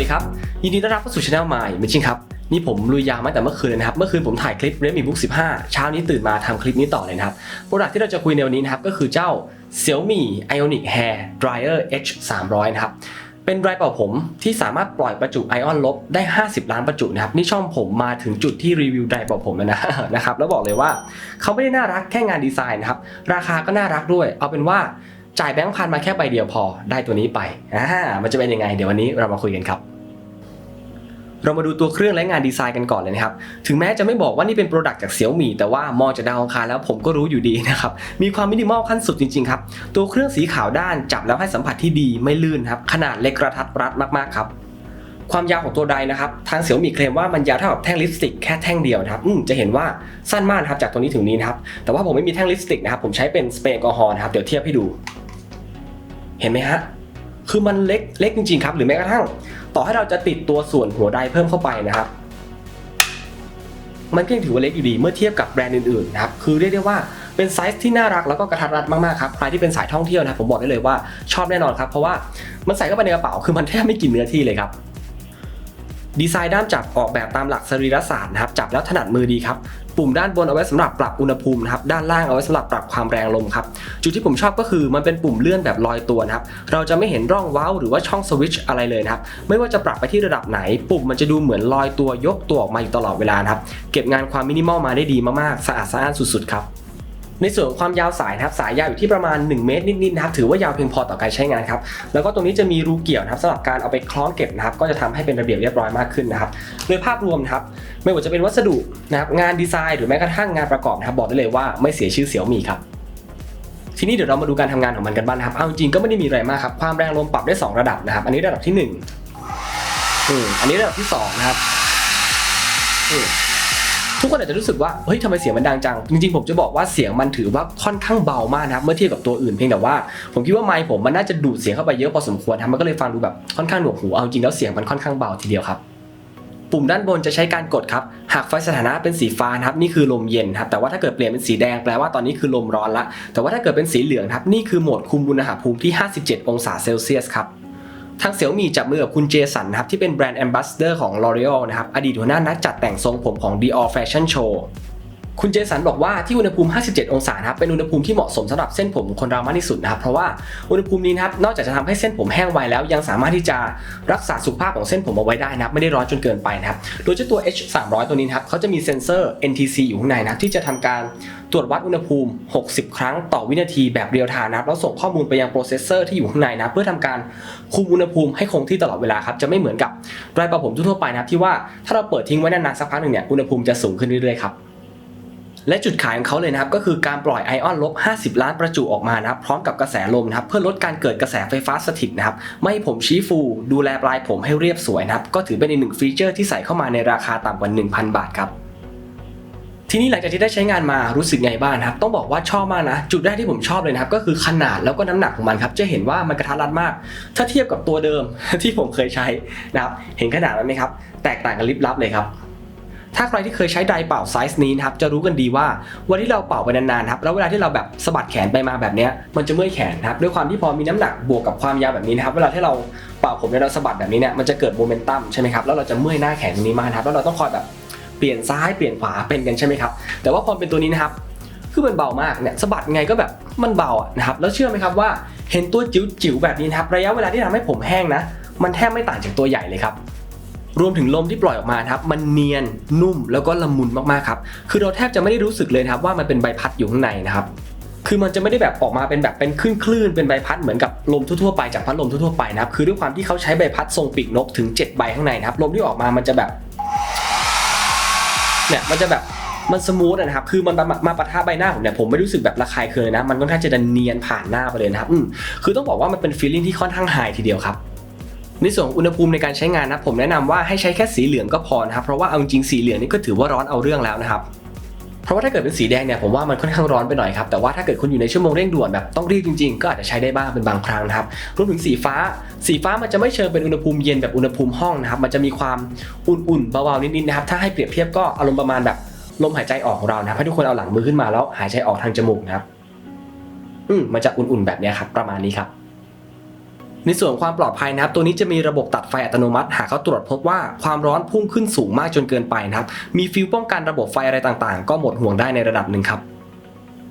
สดีครับ ยินดีต้อนรับเข้าสู่ช anel ใหม่มิชิงครับ นี่ผมลุยยาวมาแต่เมื่อคืนเลยนะครับ เมื่อคืนผมถ่ายคลิป Redmi Book 15เช้านี้ตื่นมาทำคลิปนี้ต่อเลยนะครับโปรดักที่เราจะคุยในวันนี้นะครับ ก็คือเจ้า Xiaomi Ionic Hair Dryer H 300นะครับเป็นไดร์เป่าผมที่สามารถปล่อยประจุไอออนลบได้ 50 ล้านประจุนะครับนี่ช่องผมมาถึงจุดที่รีวิวไดร์เป่าผมแล้วนะนะครับแล้วบอกเลยว่าเขาไม่ได้น่ารักแค่งานดีไซน์นะครับราคาก็น่ารักด้วย เอาเป็นว่า จ่ายแบงค์พันมาแค่ใบเดียวพอได้ตัวนี้ไปอ่ามันจะเป็นยังไง เดี๋ยววันนี้เรามาคุยกันครับเรามาดูตัวเครื่องและงานดีไซน์กันก่อนเลยนะครับ ถึงแม้จะไม่บอกว่านี่เป็นโปรดักต์จากเสี่ยวมี่แต่ว่ามองจากดาวอังคารแล้วผมก็รู้อยู่ดีนะครับ มีความมินิมอลขั้นสุดจริงๆครับ ตัวเครื่องสีขาวด้านจับแล้วให้สัมผัสที่ดีไม่ลื่นครับ ขนาดเล็กกระทัดรัดมากๆครับ ความยาวของตัวไดร์นะครับ ทางเสี่ยวมี่เคลมว่ามันยาวเท่ากับแท่งลิปสติกแค่แท่งเดียวนะครับอืมจะเห็นว่าสั้นมากครับจากตรงนี้ถึงนี้นะครับ แต่ว่าผมไม่มีแท่งลิปสติกนะครับ ผมใช้เป็นสเปรย์แอลกอฮอล์นะครับ เดี๋ยวเทียบให้ดู เห็นไหมฮะ คือมันเล็กเล็กจริงๆครับ หรือแม้กระทั่ง ต่อให้เราจะติดตัวส่วนหัวไดเพิ่มเข้าไปนะครับ มันก็ยังถือว่าเล็กอยู่ดีเมื่อเทียบกับแบรนด์อื่นๆนะครับ คือเรียกได้ว่าเป็นไซส์ที่น่ารักแล้วก็กระทัดรัดมากๆครับใครที่เป็นสายท่องเที่ยวนะผมบอกได้เลยว่าชอบแน่นอนครับ เพราะว่ามันใส่เข้าไปในกระเป๋าคือมันแทบไม่กินเนื้อที่เลยครับ ดีไซน์ด้ามจับออกแบบตามหลักสรีรศาสตร์นะครับจับแล้วถนัดมือดีครับปุ่มด้านบนเอาไว้สำหรับปรับอุณหภูมินะครับด้านล่างเอาไว้สำหรับปรับความแรงลมครับจุดที่ผมชอบก็คือมันเป็นปุ่มเลื่อนแบบลอยตัวนะครับเราจะไม่เห็นร่องว้าวหรือว่าช่องสวิตช์อะไรเลยนะครับไม่ว่าจะปรับไปที่ระดับไหน ปุ่มมันจะดูเหมือนลอยตัวยกตัวออกมาอยู่ตลอดเวลานะครับเก็บงานความมินิมอลมาได้ดีมากๆสะอาดสะอ้านสุดๆครับ ในส่วนของความยาวสายนะครับสายยาวอยู่ที่ประมาณ 1 เมตรนิดๆนะครับถือว่ายาวเพียงพอต่อการใช้งานครับแล้วก็ตรงนี้จะมีรูเกี่ยวนะครับสำหรับการเอาไปคล้องเก็บนะครับก็จะทำให้เป็นระเบียบเรียบร้อยมากขึ้นนะครับโดยภาพรวมนะครับไม่ว่าจะเป็นวัสดุนะครับงานดีไซน์หรือแม้กระทั่งงานประกอบนะครับบอกได้เลยว่าไม่เสียชื่อเสี่ยวมีครับทีนี้เดี๋ยวเรามาดูการทำงานของมันกันบ้างนะครับเอาจริงๆก็ไม่ได้มีอะไรมากครับความแรงลมปรับได้ 2 ระดับนะครับ อันนี้ระดับที่1อืมอันนี้ระดับที่2นะครับอืม ทุกคนอาจจะรู้สึกว่าเฮ้ยทำไมเสียงมันดังจัง จริงๆผมจะบอกว่าเสียงมันถือว่าค่อนข้างเบามากนะครับเมื่อเทียบกับตัวอื่นเพียงแต่ว่า ผมคิดว่าไมค์ผมมันน่าจะดูดเสียงเข้าไปเยอะพอสมควรครับมันก็เลยฟังดูแบบค่อนข้างหนวกหูเอาจริงแล้วเสียงมันค่อนข้างเบาทีเดียวครับปุ่มด้านบนจะใช้การกดครับ หากไฟสถานะเป็นสีฟ้านะครับนี่คือลมเย็นครับ แต่ว่าถ้าเกิดเปลี่ยนเป็นสีแดงแปลว่าตอนนี้คือลมร้อนละ แต่ว่าถ้าเกิดเป็นสีเหลืองครับนี่คือโหมดคุมอุณหภูมิที่ 57 องศาเซลเซียสครับ ทางเสี่ยวมีจับมือกับคุณเจสันนะครับที่เป็นแบรนด์แอมบาสเดอร์ของ L'Oreal นะครับอดีตหัวหน้านักจัดแต่งทรงผมของ Dior Fashion Show คุณเจสันบอกว่าที่อุณหภูมิ 57 องศาครับเป็นอุณหภูมิที่เหมาะสมสำหรับเส้นผมคนเรามากที่สุดนะครับเพราะว่าอุณหภูมินี้นะครับนอกจากจะทำให้เส้นผมแห้งไวแล้วยังสามารถที่จะรักษาสุขภาพของเส้นผมเอาไว้ได้นะครับไม่ได้ร้อนจนเกินไปนะครับโดยเจ้าตัว H 300ตัวนี้นครับเขาจะมีเซ็นเซอร์ NTC อยู่ข้างในนะที่จะทำการตรวจวัดอุณหภูมิ 60 ครั้งต่อวินาทีแบบเรียลไทม์นะครับแล้วส่งข้อมูลไปยังโปรเซสเซอร์ที่อยู่ข้างในนะเพื่อทำการคุมอุณหภูมิให้คงที่ตลอดเวลาครับจะไม่เหมือนกับไรป่าผมทั่วไปนะครับที่ว่าถ้าเราเปิดทิ้งไว้นานๆสักพักหนึ่งเนี่ยอุณหภูมิจะสูงขึ้นเรื่อยๆครับ และจุดขายของเขาเลยนะครับก็คือการปล่อยไอออนลบ 50 ล้านประจุออกมานะครับพร้อมกับกระแสลมนะครับเพื่อลดการเกิดกระแสไฟฟ้าสถิตนะครับไม่ให้ผมชี้ฟู ดูแลปลายผมให้เรียบสวยนะครับก็ถือเป็นอีกหนึ่งฟีเจอร์ที่ใส่เข้ามาในราคาต่ำกว่า 1,000 บาทครับทีนี้หลังจากที่ได้ใช้งานมารู้สึกไงบ้างนครับ ต้องบอกว่าชอบมากนะ จุดแรกที่ผมชอบเลยนะครับ ก็คือขนาดแล้วก็น้ำหนักของมันครับ จะเห็นว่ามันกระทัดรัดมาก ถ้าเทียบกับตัวเดิมที่ผมเคยใช้นะครับ เห็นขนาดมันไหมครับ แตกต่างกันลิบลับเลยครับ ถ้าใครที่เคยใช้ไดร์เป่าไซส์นี้นะครับจะรู้กันดีว่าวันที่เราเป่าไปนานๆครับแล้วเวลาที่เราแบบสะบัดแขนไปมาแบบนี้มันจะเมื่อยแขนครับด้วยความที่พอมีน้ำหนักบวกกับความยาวแบบนี้นะครับเวลาที่เราเป่าผมเนี่ยเราสะบัดแบบนี้เนี่ยมันจะเกิดโมเมนตัมใช่ไหมครับแล้วเราจะเมื่อยหน้าแขนตรงนี้มากครับแล้วเราต้องคอยแบบเปลี่ยนซ้ายเปลี่ยนขวาเป็นกันใช่ไหมครับแต่ว่าพอเป็นตัวนี้นะครับคือมันเบามากเนี่ยสะบัดไงก็แบบมันเบาอะนะครับแล้วเชื่อไหมครับว่าเห็นตัวจิ๋วๆแบบนี้นะครับระยะเวลาที่ทำให้ผมแห้งนะมันแทบไม่ต่างจากตัวใหญ่เลยครับ รวมถึงลมที่ปล่อยออกมาครับมันเนียนนุ่มแล้วก็ละมุนมากๆครับคือเราแทบจะไม่ได้รู้สึกเลยครับว่ามันเป็นใบพัดอยู่ข้างในนะครับคือมันจะไม่ได้แบบออกมาเป็นแบบเป็นคลื่นคลื่นๆเป็นใบพัดเหมือนกับลมทั่วๆไปจากพัดลมทั่วๆไปนะครับคือด้วยความที่เขาใช้ใบพัดทรงปีกนกถึง 7 ใบข้างในนะครับลมที่ออกมามันจะแบบเนี่ยมันจะแบบมันสมูทนะครับ คือมันมามาปะทะใบหน้าผมเนี่ยผมไม่รู้สึกแบบระคายเคืองนะ มันค่อนข้างจะเนียนผ่านหน้าไปเลยนะครับ อืมคือต้องบอกว่ามันเป็นฟีลลิ่งที่ค่อนข้างไฮทีเดียวครับ ในส่วนของอุณหภูมิในการใช้งานนะผมแนะนำว่าให้ใช้แค่สีเหลืองก็พอนะครับเพราะว่าเอาจริงสีเหลืองนี่ก็ถือว่าร้อนเอาเรื่องแล้วนะครับเพราะว่าถ้าเกิดเป็นสีแดงเนี่ยผมว่ามันค่อนข้างร้อนไปหน่อยครับแต่ว่าถ้าเกิดคุณอยู่ในชั่วโมงเร่งด่วนแบบต้องรีบจริงๆ ก็อาจจะใช้ได้บ้างเป็นบางครั้งนะครับรวมถึงสีฟ้า สีฟ้ามันจะไม่เชิงเป็นอุณหภูมิเย็นแบบอุณหภูมิห้องนะครับมันจะมีความอุ่นๆเบาๆนิดๆนะครับถ้าให้เปรียบเทียบก็อารมณ์ประมาณแบบลมหายใจออกของเรานะครับให้ทุกคนเอาหลังมือขึ้นมาแล้วหายใจออกทางจมูกนะครับอืมมันจะอุ่นๆแบบนี้ครับประมาณนี้ครับ ในส่วนความปลอดภัยนะครับ ตัวนี้จะมีระบบตัดไฟอัตโนมัติ หากเขาตรวจพบว่าความร้อนพุ่งขึ้นสูงมากจนเกินไปนะครับ มีฟิลป้องกันระบบไฟอะไรต่างๆ ก็หมดห่วงได้ในระดับหนึ่งครับ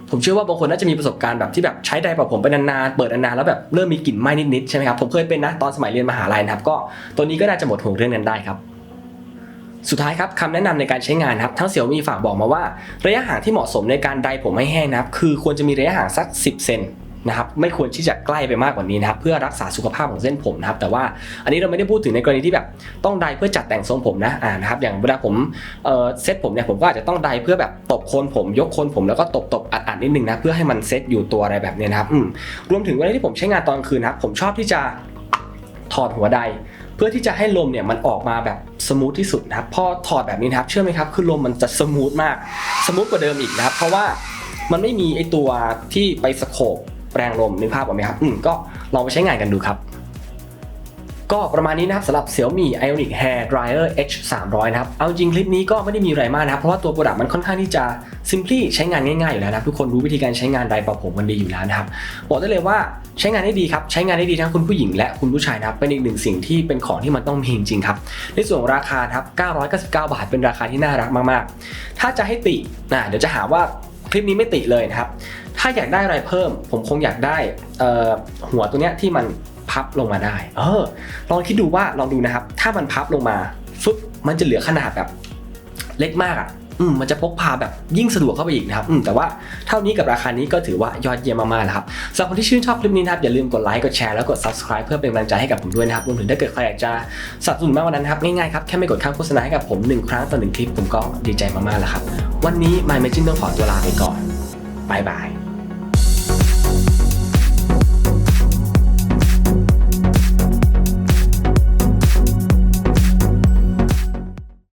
ผมเชื่อว่าบางคนน่าจะมีประสบการณ์แบบที่แบบใช้ไดร์เป่าผมไปนานๆ เปิดนานๆแล้วแบบเริ่มมีกลิ่นไหม้นิดๆใช่ไหมครับ ผมเคยเป็นนะตอนสมัยเรียนมหาลัยนะครับ ก็ตัวนี้ก็น่าจะหมดห่วงเรื่องนั้นได้ครับ สุดท้ายครับคำแนะนำในการใช้งานครับทั้งเสี่ยวมีฝากบอกมาว่า ระยะห่างที่เหมาะสมในการไดร์ผมให้แห้งนะครับ คือควรจะมีระยะห่างสัก 10 เซน นะครับไม่ควรที่จะใกล้ไปมากกว่านี้นะครับเพื่อรักษาสุขภาพของเส้นผมนะครับแต่ว่าอันนี้เราไม่ได้พูดถึงในกรณีที่แบบต้องไดเพื่อจัดแต่งทรงผมนะอ่านะครับอย่างเวลาผมเอ่อเซตผมเนี่ยผมก็อาจจะต้องไดเพื่อแบบตบโคนผมยกโคนผมแล้วก็ตบตบๆอัดนิดนึงนะเพื่อให้มันเซตอยู่ตัวอะไรแบบนี้นะครับอืมรวมถึงเวลาที่ผมใช้งานตอนคืนนะครับผมชอบที่จะถอดหัวไดเพื่อที่จะให้ลมเนี่ยมันออกมาแบบสมูทที่สุดนะครับพอถอดแบบนี้นะครับเชื่อไหมครับคือลมมันจะสมูทมากสมูทกว่าเดิมอีกนะครับ เพราะว่ามันไม่มีไอตัวที่ไปสโคป แรงลมนึกภาพออกไหมครับ อืมก็ลองไปใช้งานกันดูครับ ก็ประมาณนี้นะครับสำหรับ Xiaomi Ionic Hair Dryer H 300นะครับ เอาจริงคลิปนี้ก็ไม่ได้มีอะไรมากนะครับ เพราะว่าตัวโปรดักต์มันค่อนข้างที่จะ simply ใช้งานง่ายๆอยู่แล้วนะทุกคนรู้วิธีการใช้งานไดร์เป่าผมกันดีอยู่แล้วนะครับ บอกได้เลยว่าใช้งานได้ดีครับ ใช้งานได้ดีทั้งคุณผู้หญิงและคุณผู้ชายนะครับ เป็นอีกหนึ่งสิ่งที่เป็นของที่มันต้องมีจริงๆครับ ในส่วนของราคาครับ 999 บาท เป็นราคาที่น่ารักมากๆ ถ้าจะให้ตินะเดี๋ยวจะหาว่าคลิปนี้ไม่ติเลยนะครับ ถ้าอยากได้อะไรเพิ่ม ผมคงอยากได้หัวตัวเนี้ยที่มันพับลงมาได้ เออ ลองคิดดูว่าลองดูนะครับ ถ้ามันพับลงมาฟึบมันจะเหลือขนาดแบบ เล็กมากอะอืมมันจะพกพาแบบยิ่งสะดวกเข้าไปอีกนะครับอืมแต่ว่าเท่านี้กับราคานี้ก็ถือว่ายอดเยี่ยมมากๆแล้วครับสำหรับคนที่ชื่นชอบคลิปนี้นะครับอย่าลืมกดไลค์กดแชร์แล้วกด subscribe เพื่อเป็นกำลังใจให้กับผมด้วยนะครับรวมถึงถ้าเกิดใครอยากจะสนับสนุนมากกว่านั้นครับง่ายๆครับแค่ไม่กดข้ามโฆษณาให้กับผมหนึ่งครั้งต่อหนึ่งคลิปผมก็ดีใจมากๆแล้วครับวันนี้ My Magic ต้องขอตัวลาไปก่อนบายบาย